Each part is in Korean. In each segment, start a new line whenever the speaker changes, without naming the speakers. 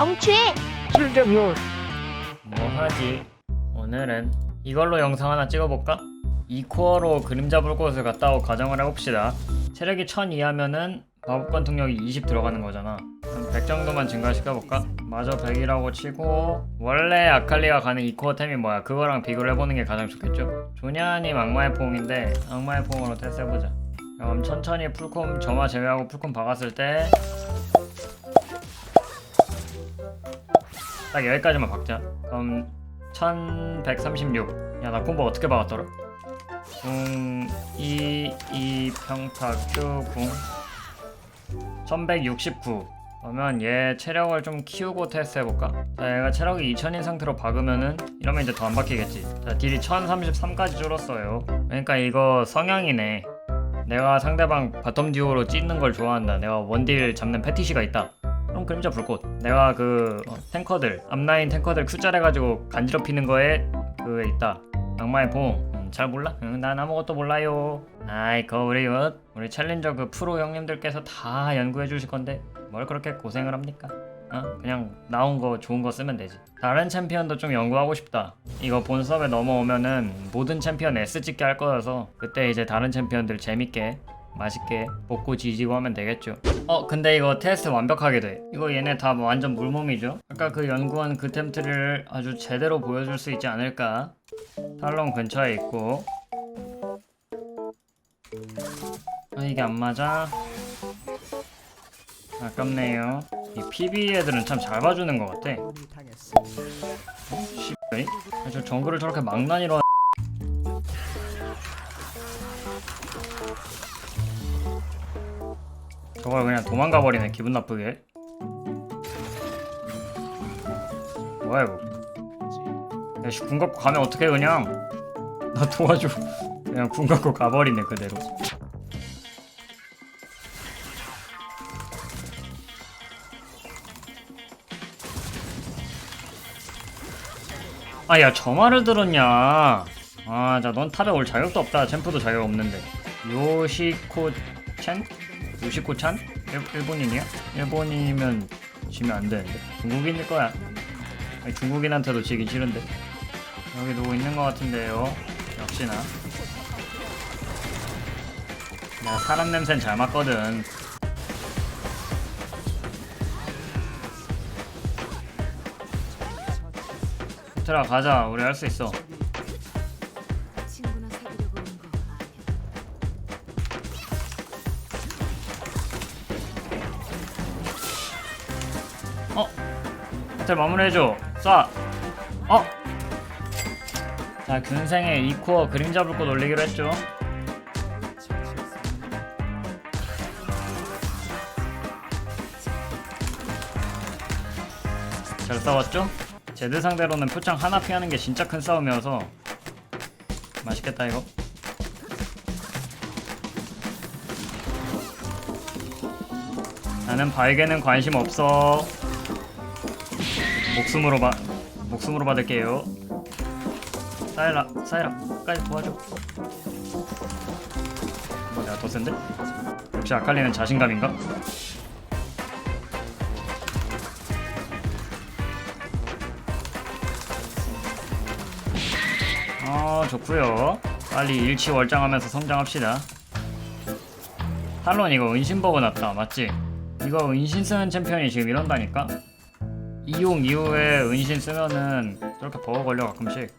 성취해.
실력요.
뭐 하지? 오늘은 이걸로 영상 하나 찍어볼까? 2코어로 그림자 불꽃을 갔다 오고 가정을 해봅시다. 체력이 1000 이하면은 마법관 통력이 20 들어가는 거잖아. 한100 정도만 증가시켜볼까? 마저 100이라고 치고 원래 아칼리가 가는 2코어 템이 뭐야? 그거랑 비교를 해보는 게 가장 좋겠죠? 조냐님 악마의 포옹인데 악마의 포옹으로 테스트해보자. 그럼 천천히 풀콤 점화 제외하고 풀콤 박았을 때 딱 여기까지만 박자. 그럼 1136. 야, 나 콤보 어떻게 박았더라? 궁, 2, 2, 평타, Q, 궁. 1169. 그러면 얘 체력을 좀 키우고 테스트 해볼까? 자, 얘가 체력이 2000인 상태로 박으면은 이러면 이제 더 안 박히겠지. 자, 딜이 1033까지 줄었어요. 그러니까 이거 성향이네. 내가 상대방 바텀 듀오로 찢는 걸 좋아한다. 내가 원딜 잡는 패티시가 있다. 그림자 불꽃. 내가 그 어, 탱커들 앞라인 탱커들 큐짤 해가지고 간지럽히는 거에 그게 있다. 악마의 봉. 음, 잘 몰라? 응, 난 아무것도 몰라요. 아이 그 우리 어, 우리 챌린저 그 프로 형님들께서 다 연구해 주실 건데 뭘 그렇게 고생을 합니까? 어? 그냥 나온 거 좋은 거 쓰면 되지. 다른 챔피언도 좀 연구하고 싶다. 이거 본 수업에 넘어오면은 모든 챔피언 S 찍게 할 거여서 그때 이제 다른 챔피언들 재밌게 맛있게 먹고 지지고 하면 되겠죠. 어 근데 이거 테스트 완벽하게 돼. 이거 얘네 다 완전 물몸이죠. 아까 그 연구한 그 템트를 아주 제대로 보여줄 수 있지 않을까. 탈론 근처에 있고. 아 이게 안 맞아. 아깝네요. 이 PB 애들은 참 잘 봐주는 것 같아. 어? 씨, 저 정글을 저렇게 망나니로 저걸 그냥 도망가 버리네 기분 나쁘게. 뭐야 이거? 야씨 궁 갖고 가면 어떡해 그냥? 나 도와줘. 그냥 궁 갖고 가버리네 그대로. 아야 저 말을 들었냐 아자 넌 탑에 올 자격도 없다 챔프도 자격 없는데 요시코 첸? 요시코 찬? 일, 일본인이야? 일본인이면 지면 안 되는데. 중국인일 거야. 아니, 중국인한테도 지기 싫은데. 여기 누구 있는 것 같은데요? 역시나. 나 사람 냄새는 잘 맡거든. 들어가자. 우리 할 수 있어 어? 호텔 마무리해줘 쏴 어? 자 균생의 2코어 그림자 불꽃 올리기로 했죠 잘 싸웠죠? 제드 상대로는 표창 하나 피하는 게 진짜 큰 싸움이어서 맛있겠다 이거 나는 바에게는 관심 없어 목숨으로 바 목숨으로 받을게요 사이라 사이라 끝까지 도와줘 뭐 내가 더 센데? 역시 아칼리는 자신감인가? 어 좋구요 빨리 일치월장하면서 성장합시다 탈론 이거 은신 버그 났다 맞지? 이거 은신 쓰는 챔피언이 지금 이런다니까? 이용 이후에 은신 쓰면은 저렇게 버그 걸려 가끔씩.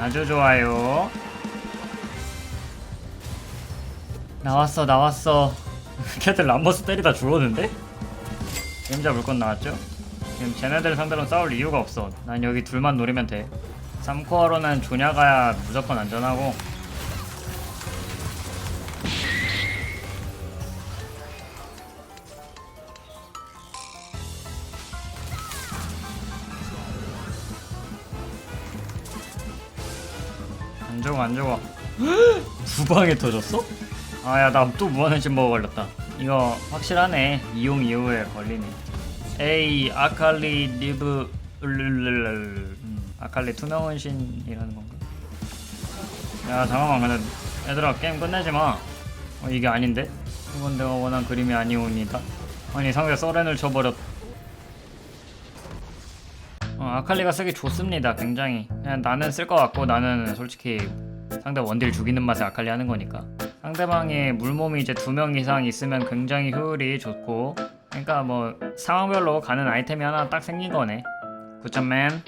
아주 좋아요. 나왔어 나왔어. 걔들 람버스 때리다 죽었는데? 그림자 물건 나왔죠? 지금 쟤네들 상대로 싸울 이유가 없어. 난 여기 둘만 노리면 돼. 3코어로는 조냐가야 무조건 안전하고 안 죽어 안 죽어 두 방에 터졌어? 아야 나 또 무한의 먹어 걸렸다. 이거 확실하네. 이용 이후에 걸리네. 에이 아칼리 리브 음, 아칼리 투명은신이라는 건가? 야 잠깐만. 근데 얘들아 게임 끝내지 마. 어, 이게 아닌데? 이건 내가 원한 그림이 아니옵니다. 아니 상대 서렌을 쳐버렸 어, 아칼리가 쓰기 좋습니다. 굉장히. 그냥 나는 쓸 것 같고 나는 솔직히 상대 원딜 죽이는 맛에 아칼리 하는 거니까. 상대방이 물몸이 이제 두 명 이상 있으면 굉장히 효율이 좋고. 그러니까 뭐 상황별로 가는 아이템이 하나 딱 생긴 거네. 굿잡맨